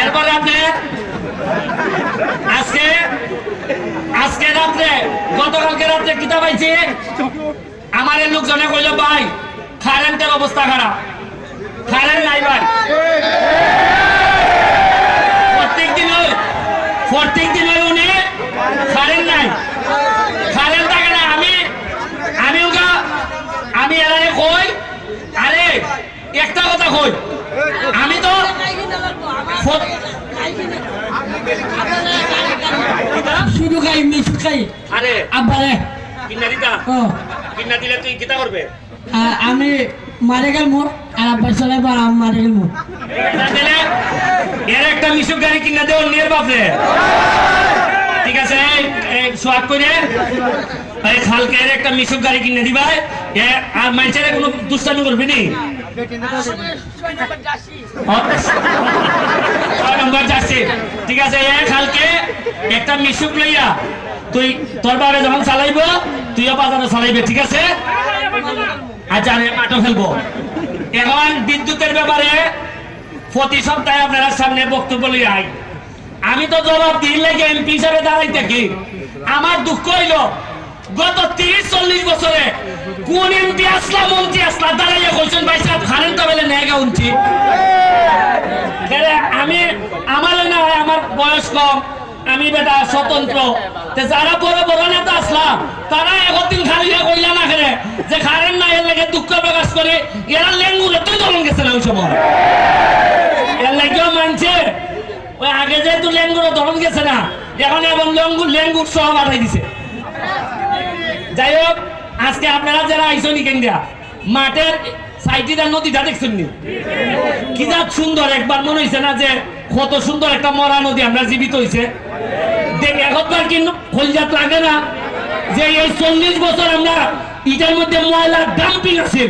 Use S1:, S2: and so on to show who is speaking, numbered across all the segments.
S1: এরপরে আপনি, আজকে আজকে রাত্রে, গতকালকে রাত্রে কিতাব পাইছি? আমার লোকজনে কইল, ভাই কারেন্টের অবস্থা খারাপ। কারেন্ট নাই ভাই। আমি আমি আরে, একটা কথা কই আমি তো ফো-
S2: শুধু খাই মিশুক খাই
S1: আরে
S2: আব্বারে
S1: কিনা দিতা
S2: ও।
S1: কিনা দিলে তুই কিতা করবে?
S2: আমি মারে গেল মোর আর আব্বার চলে বা আমি মারে গেল মোর।
S1: এর একটা মিশুক গাড়ি কিনা দেও নিয়ে বাপরে। ঠিক আছে সোয়াগ করে এই খালকে এর একটা মিশুক গাড়ি কিনে দিবা এ আর মানুষের কোনো দুষ্টামি করবি নি? নম্বর যাচ্ছে। ঠিক আছে এ খালকে একটা মিশুক লইয়া তুই তোর বাবা যখন চালাইব তুইও বাজারে চালাইবে ঠিক আছে? আচ্ছা আমি মাঠও ফেলব। এখন বিদ্যুতের ব্যাপারে প্রতি সপ্তাহে আপনারা সামনে বক্তব্য লিয়ে আই। আমি তো জবাব দিন লাগে এমপি হিসাবে দাঁড়াই থাকি। আমার দুঃখ হইল গত তিরিশ চল্লিশ বছরে কোন এমপি আসলা মন্ত্রী আসলা দাঁড়াইয়া বলছেন ভাই সাহেব কারেন্ট বেলে নেগা উঠছি আমি আমার না হয় আমার বয়স কম আমি বেটা স্বতন্ত্র। যারা বড় বড় নেতা আসলাম তারা একদিন খালি কইলা না খেলে, যে কারেন্ট না, এর লাগে দুঃখ প্রকাশ করে এরা লেঙ্গুলে তুই দলন গেছে না ওই সময়। এর লাগেও মানছে, ওই আগে যে যেহেতু লেঙ্গুর দলন গেছে না, এখন এবং লেঙ্গুর লেঙ্গুর সহ বাড়াই দিছে। যাই হোক, আজকে আপনারা যারা আইসনি কেন্দ্রা মাঠের সাইটিটা নদীটা দেখছেন কি যা সুন্দর, একবার মনে হয়েছে না যে কত সুন্দর একটা মরা নদী আমরা জীবিত হয়েছে একবার কিন্তু খলজাত লাগে না। যে এই চল্লিশ বছর আমরা ইটার মধ্যে ময়লার ডাম্পিং আছে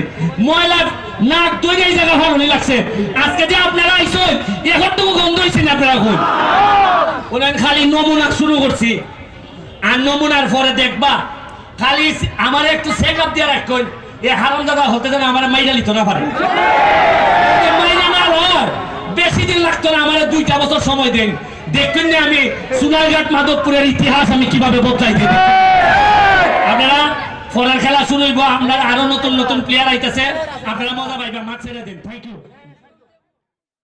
S1: ময়লার নাক তৈরি এই জায়গা ভালো লাগছে। আজকে যে আপনারা আইসন, এখন তো গন্ধ হয়েছে না আপনারা এখন? ওনার খালি নমুনা শুরু করছি। আর নমুনার পরে দেখবা, খালি আমার একটু চেক আপ দিয়ে রাখুন এ হারাম দাদা হতে যেন আমার মাইরা লিত না পারে। দিন আমার দুইটা বছর সময় দেন। দেখবেন না আমি সোনারঘাট মাধবপুরের ইতিহাস আমি কীভাবে বদলাই দিই আপনারা ফলার খেলা শুরু হইব, আপনার আরও নতুন নতুন প্লেয়ার আইতেছে। আপনারা মজা পাইবেন মাছ ছেড়ে দিন। Thank you